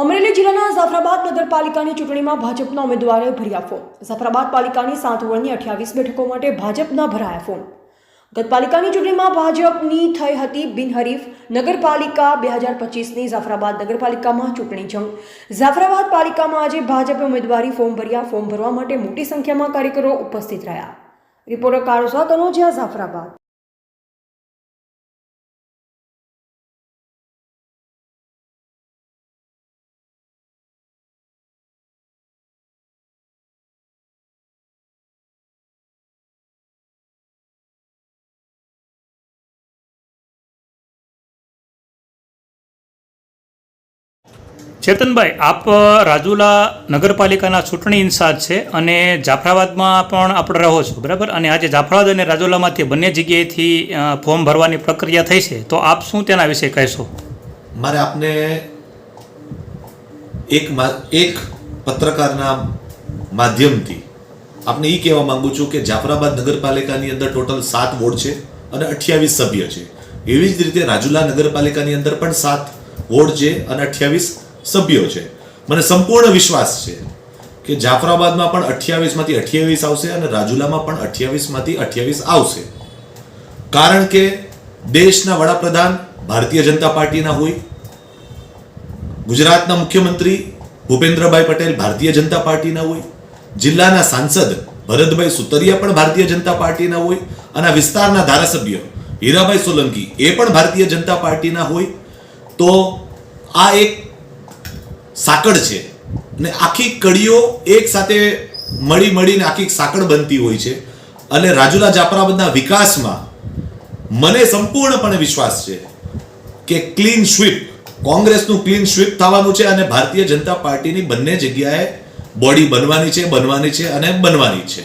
અમરેલી જિલ્લાના જાફરાબાદ નગરપાલિકાની ચૂંટણીમાં ભાજપના ઉમેદવારે ભર્યા ફોર્મ જાફરાબાદ પાલિકાની સાત વોર્ડની અઠ્યાવીસ બેઠકો માટે ભાજપના ભરાયા ફોર્મ ગત પાલિકાની ચૂંટણીમાં ભાજપની થઈ હતી બિનહરીફ નગરપાલિકા બે હજાર પચીસની જાફરાબાદ નગરપાલિકામાં ચૂંટણી જંગ. જાફરાબાદ પાલિકામાં આજે ભાજપે ઉમેદવારી ફોર્મ ભર્યા. ફોર્મ ભરવા માટે મોટી સંખ્યામાં કાર્યકરો ઉપસ્થિત રહ્યા. રિપોર્ટર કારોસા કનોજિયા જાફરાબાદ ચેતનભાઈ, આપ રાજુલા નગરપાલિકાના ચૂંટણી ઇન્ચાર્જ છે અને જાફરાબાદમાં પણ આપણે રહો છો, બરાબર? અને આજે જાફરાબાદ અને રાજુલામાંથી બંને જગ્યાએથી ફોર્મ ભરવાની પ્રક્રિયા થઈ છે. તો આપ શું તેના વિશે કહેશો? મારે આપને એક એક પત્રકારના માધ્યમથી આપને એ કહેવા માંગુ છું કે જાફરાબાદ નગરપાલિકાની અંદર ટોટલ સાત વોર્ડ છે અને અઠ્યાવીસ સભ્ય છે. એવી જ રીતે રાજુલા નગરપાલિકાની અંદર પણ સાત વોર્ડ છે અને અઠ્યાવીસ સભ્યો છે. મને સંપૂર્ણ વિશ્વાસ છે કે જાફરાબાદમાં પણ અઠ્યાવીસમાંથી અઠ્યાવીસ આવશે અને રાજુલામાં પણ અઠ્યાવીસમાંથી અઠ્યાવીસ આવશે. કારણ કે દેશના વડાપ્રધાન ભારતીય જનતા પાર્ટીના હોય, ગુજરાતના મુખ્યમંત્રી ભૂપેન્દ્રભાઈ પટેલ ભારતીય જનતા પાર્ટીના હોય, જિલ્લાના સાંસદ ભરતભાઈ સુતરિયા પણ ભારતીય જનતા પાર્ટીના હોય અને વિસ્તારના ધારાસભ્ય હીરાભાઈ સોલંકી એ પણ ભારતીય જનતા પાર્ટીના હોય, તો આ એક સાંકળ છે. અને આખી કડીઓ એક સાથે મળી મળીને આખી સાંકળ બનતી હોય છે. અને રાજુલા જાફરાબાદના વિકાસમાં મને સંપૂર્ણપણે વિશ્વાસ છે કે ક્લીન સ્વીપ કોંગ્રેસનું ક્લીન સ્વીપ થવાનું છે અને ભારતીય જનતા પાર્ટીની બંને જગ્યાએ બોડી બનવાની છે બનવાની છે અને બનવાની છે.